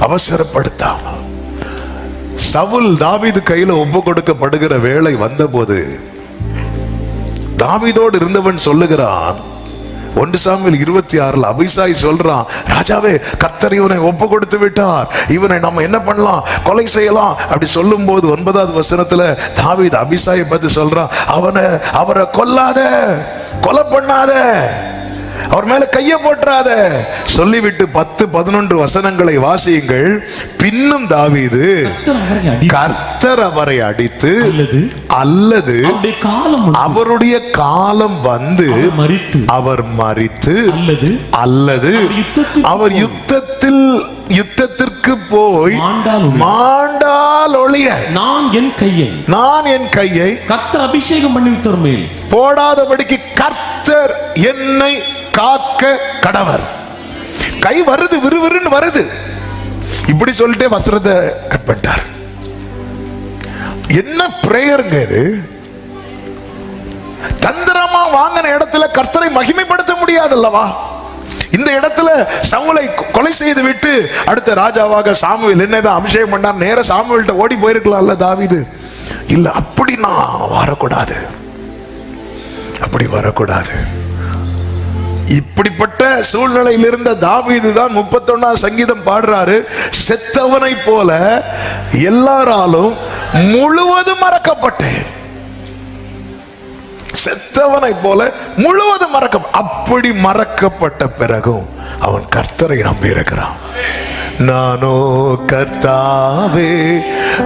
அவசரப்படுத்தாம. சவுல் தாவிது கையில ஒப்பு கொடுக்கப்படுகிற வேலை வந்தபோது தாவிதோடு இருந்தவன் சொல்லுகிறான் ஒன்று சாமியில் இருபத்தி ஆறுல அபிசாய் சொல்றான் ராஜாவே கர்த்தர் இவனை ஒப்பு கொடுத்து விட்டார். இவனை நம்ம என்ன பண்ணலாம்? கொலை செய்யலாம். அப்படி சொல்லும் போது ஒன்பதாவது வசனத்துல தாவித அபிசாயை பத்தி சொல்றான் அவனை அவரை கொல்லாத கொலை பண்ணாத. அவர் மேல கைய போட்டுறாத. சொல்லிவிட்டு பத்து பதினொன்று வசனங்களை வாசியுங்கள். பின்னும் தாவீது கர்த்தர் அவரை அடித்து அல்லது அவருடைய காலம் வந்து அவர் மரித்து அல்லது அவர் யுத்தத்தில் யுத்தத்திற்கு போய் மாண்டால் ஒழிய. நான் என் கையை நான் என் கையை கர்த்தர் அபிஷேகம் பண்ணி மேல். போடாதபடிக்கு கர்த்தர் என்னை காக்க கடவர். கை வருது விறுவிறுன்னு வருது. இப்படி சொல்லிட்டே வஸ்திரத்தை கட் பண்ணிட்டார். என்ன பிரேயருங்க இது? தந்திரமா வாங்கின இடத்துல கர்த்தரை மகிமைப்படுத்த முடியாது அல்லவா இந்த இடத்துல சவுலை கொலை செய்து விட்டு அடுத்த ராஜாவாக சாமுவேல் என்னதான் அபிஷேகம் பண்ணார் நேர சாமுவேல்கிட்ட ஓடி போயிருக்கலாம்ல தாவிது? இல்ல அப்படி நான் வரக்கூடாது. அப்படி வரக்கூடாது. இப்படிப்பட்ட சூழ்நிலையில் இருந்த தாவீது தான் முப்பத்தொன்னாம் சங்கீதம் பாடுறாரு. செத்தவனை போல எல்லாராலும் முழுவதும் மறக்கப்பட்டேன். செத்தவனை போல முழுவதும் மறக்க அப்படி மறக்கப்பட்ட பிறகும் அவன் கர்த்தரை நம்பி இருக்கிறான் நானோ கர்த்தாவே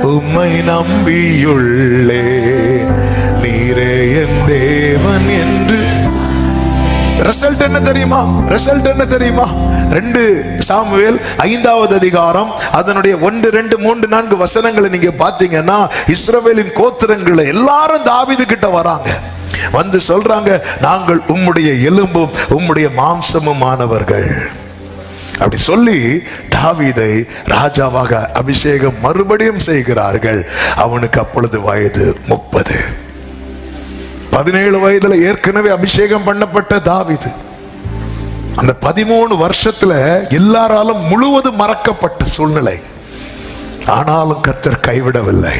உம்மை நம்பியுள்ளே நீரே என் தேவன் என்று ரிசல்ட் என்ன தெரியுமா? ரிசல்ட் என்ன தெரியுமா? ரெண்டு சாமுவேல் ஐந்தாவது அதிகாரம் அதனுடைய ஒன்று ரெண்டு மூன்று நான்கு வசனங்களை நீங்க பாத்தீங்கன்னா இஸ்ரவேலின் கோத்திரங்களை எல்லாரும் தாவிது கிட்ட வராங்க. வந்து சொல்றாங்க நாங்கள் உம்முடைய எலும்பும் உம்முடைய மாம்சமும் ஆனவர்கள் அப்படி சொல்லி தாவீதை ராஜாவாக அபிஷேகம் மறுபடியும் செய்கிறார்கள். அவனுக்கு அப்பொழுது வயது முப்பது. பதினேழு வயதுல ஏற்கனவே அபிஷேகம் பண்ணப்பட்ட தாவிது. அந்த பதிமூணு வருஷத்துல எல்லாராலும் முழுவதும் மறக்கப்பட்ட சூழ்நிலை. ஆனாலும் கத்தர் கைவிடவில்லை.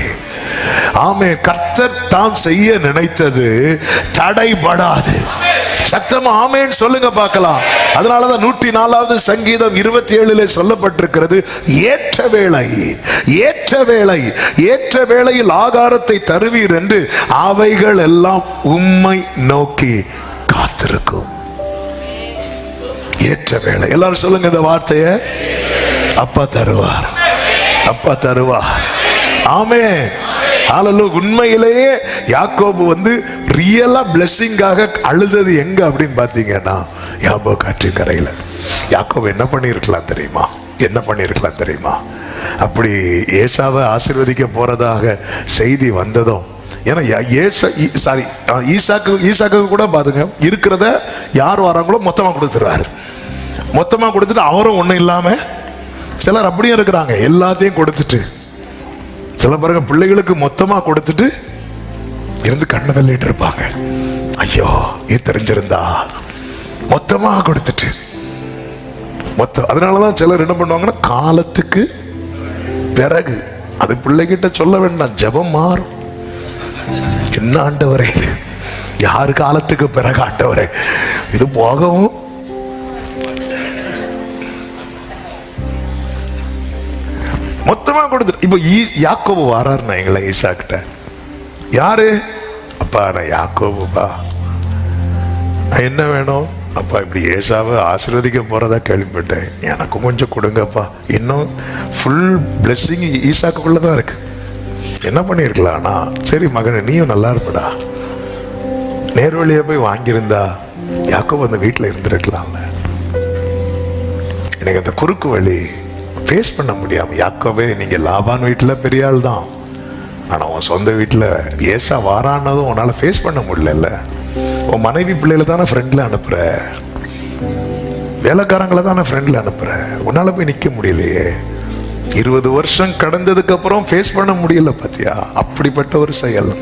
ஆமே கர்த்தர் தான் செய்ய நினைத்தது தடைபடாது. சத்தமா ஆமேன்னு சொல்லுங்க பார்க்கலாம். அதனாலதான் நூற்றி நாலாவது சங்கீதம் இருபத்தி ஏழுல சொல்லப்பட்டிருக்கிறது ஏற்ற வேளை ஏற்ற வேளை ஏற்ற வேளையில் ஆகாரத்தை தருவீர் என்று அவைகள் எல்லாம் உம்மை நோக்கி காத்திருக்கும். ஏற்ற வேலை எல்லாரும் சொல்லுங்க இந்த வார்த்தைய. அப்பா தருவார். அப்பா தருவார். ஆமே ஆளலு உண்மையிலேயே யாக்கோபு வந்து ரியலா பிளெஸ்ஸிங்காக அழுதது எங்க அப்படின்னு பாத்தீங்கன்னா யாபோ காற்று கரையில. யாக்கோபு என்ன பண்ணியிருக்கலாம் தெரியுமா? என்ன பண்ணியிருக்கலாம் தெரியுமா? அப்படி ஏசாவை ஆசிர்வதிக்க போறதாக செய்தி வந்ததும் ஏன்னா யா- ஏசா சாரி ஈசாக்கு ஈசாக்கு கூட பாருங்க இருக்கிறத யார் வராங்களோ மொத்தமா கொடுத்துருவாரு. மொத்தமா கொடுத்துட்டு அவரும் ஒன்றும் இல்லாம சிலர் அப்படியும் இருக்கிறாங்க எல்லாத்தையும் கொடுத்துட்டு. சில பாருங்க பிள்ளைகளுக்கு மொத்தமா கொடுத்துட்டு இருந்து கண்ணை தள்ளிட்டு இருப்பாங்க. ஐயோ இது தெரிஞ்சிருந்தா? மொத்தமா கொடுத்துட்டு. மொத்தம் அதனாலதான் சிலர் என்ன பண்ணுவாங்கன்னா காலத்துக்கு பிறகு அது பிள்ளைகிட்ட சொல்ல வேண்டாம் ஜெபம் மாறும். என்ன ஆண்டவரே யார் யாரு காலத்துக்கு பிறகு ஆண்டவரே? இது போகவும் மொத்தமாக கொடுத்துரு இப்போ ஈ- யாக்கோபு வாராருண்ணா எங்களை ஈசா கிட்ட. யாரு? அப்பா நான் யாக்கோபுப்பா. நான் என்ன வேணும்? அப்பா இப்படி ஏசாவை ஆசீர்வதிக்க போகிறதா கேள்விப்பட்டேன். எனக்கும் கொஞ்சம் கொடுங்கப்பா. இன்னும் ஃபுல் பிளெஸ்ஸிங் ஈசாக்குள்ள தான் இருக்கு. என்ன பண்ணியிருக்கலாம்னா சரி மகனே நீயும் நல்லா இருப்படா. நேர்வழியாக போய் வாங்கியிருந்தா யாக்கோ அந்த வீட்டில் இருந்திருக்கலாம்ல. எனக்கு அந்த குறுக்கு வழி ஃபேஸ் பண்ண முடியாமல் யாக்கோவே நீங்கள் லாபான் வீட்டில் பெரிய ஆள் தான். ஆனால் உன் சொந்த வீட்டில் ஏசா வாரானதும் உன்னால் ஃபேஸ் பண்ண முடியல உன் மனைவி பிள்ளைகளை தானே ஃப்ரெண்டில் அனுப்புகிற வேலைக்காரங்களை தானே ஃப்ரெண்டில் அனுப்புகிற உன்னால் போய் நிற்க முடியலையே. இருபது வருஷம் கடந்ததுக்கப்புறம் ஃபேஸ் பண்ண முடியல பார்த்தியா அப்படிப்பட்ட ஒரு செயல்.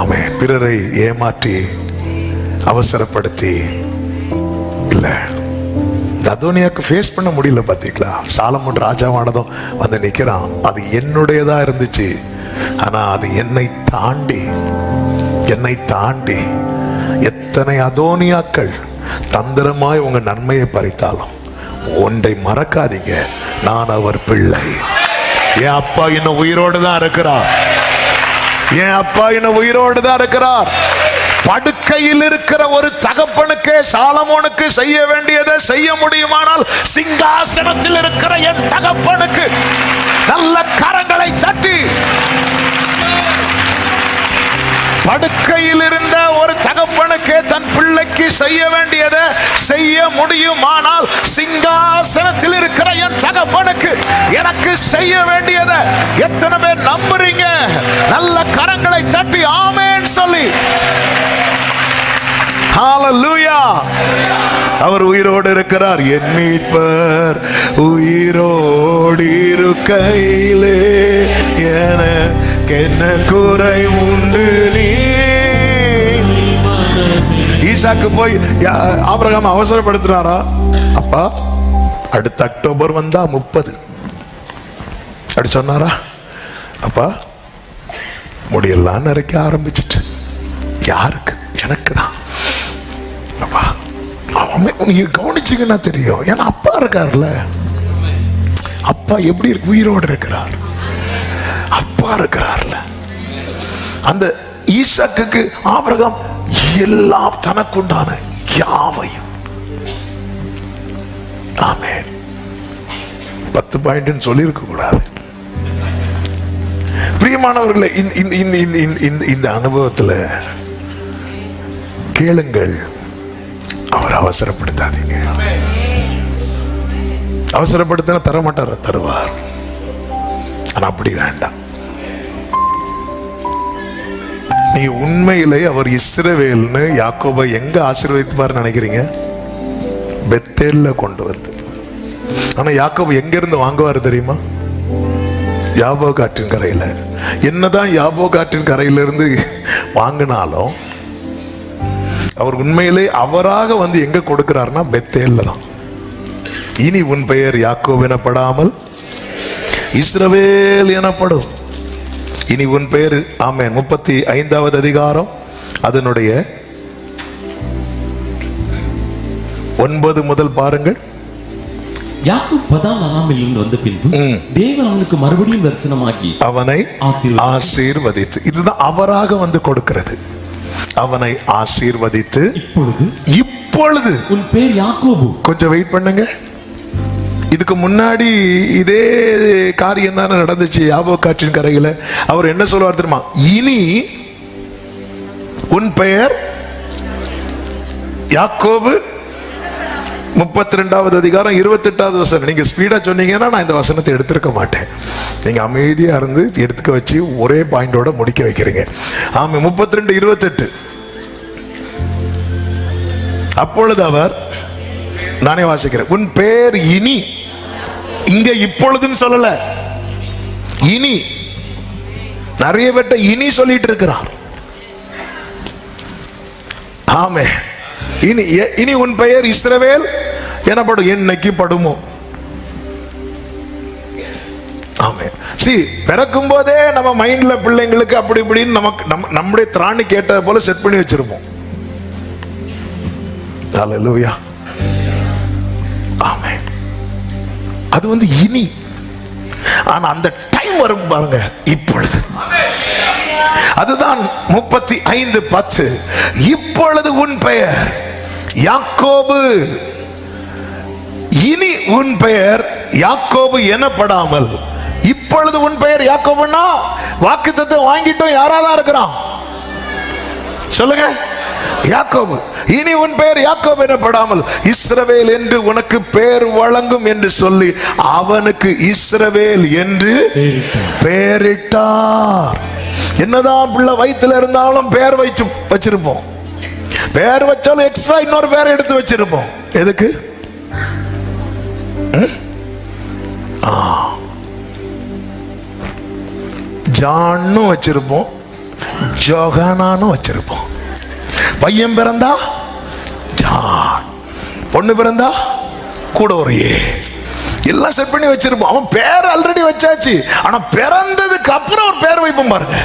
ஆமே பிறரை ஏமாற்றி அவசரப்படுத்தி. இல்லை. அதோனியாக்கு ஃபேஸ் பண்ண முடியல பார்த்தீங்களா சாலமன் ராஜாவானதும் வந்து நிக்கிறான். அது என்னுடையதா இருந்துச்சு. ஆனா அது என்னை தாண்டி என்னை தாண்டி எத்தனை அதோனியாக்கள் தந்திரமாய் உங்க நன்மையை பறித்தாலும் ஒன்றை மறக்காதீங்க. நான் அவர் பிள்ளை. என் அப்பா இன்னும் உயிரோடு தான் இருக்கிறார். என் அப்பா இன்னும் உயிரோடு தான் இருக்கிறார். படுக்கையில் இருக்கிற ஒரு தகப்பனுக்கு சாலமோனுக்கு செய்ய வேண்டியதை செய்ய முடியுமானால் சிங்காசனத்தில் இருக்கிற என் தகப்பனுக்கு நல்ல கரங்களை தட்டி. படுக்கையில் இருந்த ஒரு தகப்பனுக்கு தன் பிள்ளைக்கு செய்ய வேண்டியதை செய்ய முடியுமானால் சிங்காச எனக்கு செய்ய வேண்டியதை எத்தனை பேர் நம்புறீங்க? நல்ல கரங்களை தட்டி ஆமேன்னு சொல்லி. ஹalleluya அவர் உயிரோடு இருக்கிறார். என் மீட்பர் உயிரோடு இருக்கையிலே எனக்கு என்ன குறை உண்டு நீ? ஈசாக்கு போய் யா- அவசரப்படுத்துறாரா? அப்பா அடுத்த அக்டோபர் வந்தா முப்பது. அப்படி சொன்னாரா? அப்பா முடியெல்லாம் நிறைக்க ஆரம்பிச்சிட்டு. யாருக்கு? எனக்கு தான் அப்பா அவன் நீங்க கவனிச்சிங்கன்னா தெரியும். ஏன்னா அப்பா இருக்கார்ல அப்பா எப்படி இருக்கு? உயிரோடு இருக்கிறார். அப்பா இருக்கிறார்ல. அந்த ஈசாக்குக்கு ஆபரகம் எல்லாம் தனக்குண்டான யாவையும். ஆமே பத்து பாயிண்ட்னு சொல்லியிருக்க கூடாது. பிரியமானவர்களே இந்த அனுபவத்தில் இந்த இந்த அனுபவத்துல கேளுங்கள். அவர் அவசரப்படுத்தாதீங்க. அவசரப்படுத்தினா தர மாட்டார் தருவார். ஆனால் அப்படி வேண்டாம். நீ உண்மையிலே அவர் இஸ்ரவேல்னு யாக்கோபை எங்க ஆசீர்வதிப்பார் நினைக்கிறீங்க? பெத்தேல்ல கொண்டு வந்து. ஆனா யாக்கோபு எங்க இருந்து வாங்குவார் தெரியுமா? யாபோ காற்றின் கரையில். என்னதான் யாபோ காற்றின் கரையிலிருந்து வாங்கினாலும் அவர் உண்மையிலே அவராக வந்து எங்க கொடுக்கிறார்னா பெத்தேல்ல தான். இனி உன் பெயர் யாக்கோவ் எனப்படாமல் இஸ்ரவேல் எனப்படும். இனி உன் பெயர் ஆமேன் முப்பத்தி ஐந்தாவது அதிகாரம் அதனுடைய ஒன்பது முதல் பாருங்கள். யாக்கோப் பதான் அனாமில் இருந்து வந்த பின்பு. தேவன் அவனுக்கு மறுபடியும் தரிசனமாகி அவனை ஆசீர்வதி- ஆசீர்வதித்து இதுதான் அவராக வந்து கொடுக்கிறது. அவனை ஆசீர்வதித்து இப்பொழுது இப்பொழுது உன் பேர் யாக்கோபு. கொஞ்சம் வெயிட் பண்ணுங்க. இதுக்கு முன்னாடி இதே காரியம் தானே நடந்துச்சு யாபோ காற்றின் கரையில. அவர் என்ன சொல்லுவார் தெரியுமா? இனி உன் பெயர் யாக்கோபு முப்பத்தி ரெண்டாவது அதிகாரம் இருபத்தி எட்டாவது வசனம். நீங்க ஸ்பீடா சொன்னீங்கன்னா நான் இந்த வசனத்தை எடுத்திருக்க மாட்டேன். நீங்க அமைதியா இருந்து எடுத்துக்க வச்சு ஒரே பாயிண்டோட முடிக்க வைக்கிறீங்க. ஆமா முப்பத்தி ரெண்டு இருபத்தெட்டு. அப்பொழுது அவர் நானே வாசிக்கிறேன். உன் பேர் இனி இங்க இப்பொழுதுன்னு சொல்லல. இனி. நிறைய பேர்ட்ட இனி சொல்லிட்டு இருக்கிறார். ஆமே. இனி எ- இனி உன் பெயர் இஸ்ரவேல் எனப்படும். என்னைக்கு படுமோ? ஆமே. சி பிறக்கும் போதே நம்ம மைண்ட்ல பிள்ளைங்களுக்கு அப்படி இப்படின்னு நமக்கு நம்ம நம்முடைய திராணி கேட்டது போல செட் பண்ணி வச்சிருப்போம். ஹalleluya ஆமென் அது வந்து இனி. ஆனா அந்த டைம் வரும் பாருங்க இப்பொழுது. அதுதான் முப்பத்தி ஐந்து பத்து. இப்பொழுது உன் பெயர். யாக்கோபு. இனி உன் பெயர் யாக்கோபு எனப்படாமல். இப்பொழுது உன் பெயர் யாக்கோபுன்னா வாக்குத்தத்தை வாங்கிட்டோம் யாராதான் இருக்கிறான்? சொல்லுங்க. யாக்கோபு. இனி உன் பெயர் யாக்கோபு எனப்படாமல். இஸ்ரவேல் என்று உனக்கு பெயர் வழங்கும் என்று சொல்லி அவனுக்கு இஸ்ரவேல் என்று பெயரிட்டார். என்னதான் பிள்ளை வயிற்றுல இருந்தாலும் பெயர் வச்சு வச்சிருப்போம். பெயர் வச்சாலும் எக்ஸ்ட்ரா இன்னொரு பெயர் எடுத்து வச்சிருப்போம். எதுக்கு? ம்? ஜான்னும் வச்சிருப்போம் ஜோகானானும் வச்சிருப்போம். பையன் பிறந்தா? ஜான். பொண்ணு பிறந்தா? கூட ஒரு. ஏ எல்லாம் செட் பண்ணி வச்சிருப்போம். அவன் பேர் ஆல்ரெடி வச்சாச்சு. ஆனா பிறந்ததுக்கு அப்புறம் ஒரு பேர் வைப்போம் பாருங்க.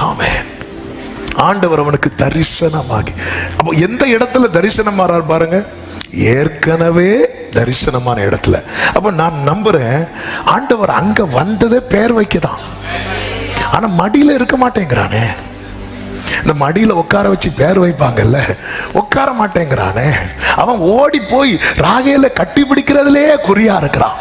ஆமேன். ஆண்டவர் அவனுக்கு தரிசனமாகி. அப்போ எந்த இடத்துல தரிசனம் மாறார் பாருங்க? ஏற்கனவே தரிசனமான இடத்துல. அப்போ நான் நம்புறேன் ஆண்டவர் அங்க வந்ததே பேர் வைக்கதான். ஆனா மடியில இருக்க மாட்டேங்கிறானே. இந்த மடியில உட்கார வச்சு பேர் வைப்பாங்கல்ல? உட்கார மாட்டேங்கிறானே. அவன் ஓடி போய் ராகையில கட்டி பிடிக்கிறதுலயே குறியா இருக்கிறான்.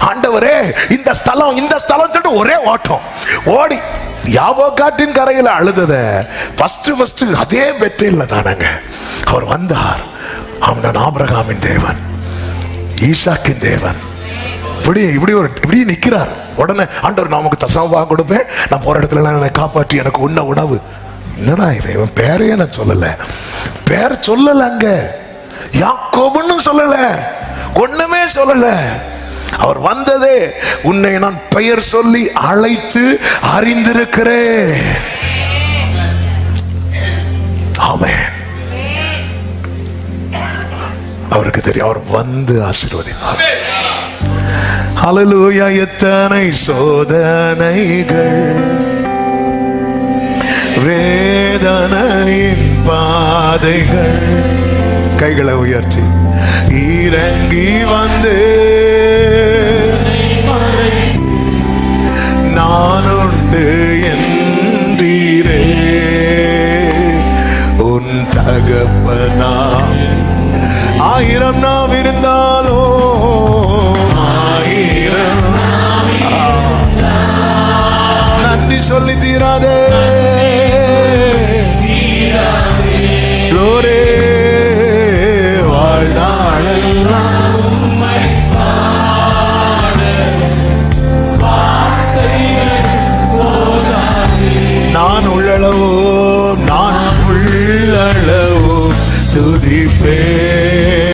ஆண்டவரே இந்த ஸ்தலம் இந்த ஸ்தலம் சொல்லிட்டு ஒரே ஓட்டம். ஓடி யாபோக்காட்டின் கரையில் அழுதத ஃபர்ஸ்ட் ஃபர்ஸ்ட் அதே பெத்தையில் தானங்க. அவர் வந்தார். அவன் ஆபிரகாமின் தேவன் ஈசாக்கின் தேவன். இப்படி இப்படி ஒரு இப்படி நிற்கிறார் உடனே ஆண்டவர் நான் உனக்கு தசாவாக கொடுப்பேன். நான் போகிற இடத்துல என்னை காப்பாற்றி எனக்கு உண்ண உணவு. என்னடா இவன்? இவன் பேரையே நான் சொல்லலை. பேர் சொல்லலை அங்கே யாக்கோபுன்னு சொல்லலை. ஒன்றுமே சொல்லலை. அவர் வந்ததே உன்னை நான் பெயர் சொல்லி அழைத்து அறிந்திருக்கிறேன். ஆமே அவருக்கு தெரியும் அவர் வந்து ஆசீர்வதிப்பார். அலலூயா எத்தனை சோதனைகள். வேதனையின் பாதைகள். கைகளை உயர்த்தி இறங்கி வந்து நான் என்றீரே. உன் தகப்பனா ஆயிரம் நாம் இருந்தாலோ? ஆயிரம் நன்றி சொல்லி தீராதே. லோரே உள்ளளவோ நான் உள்ளளவோ துதி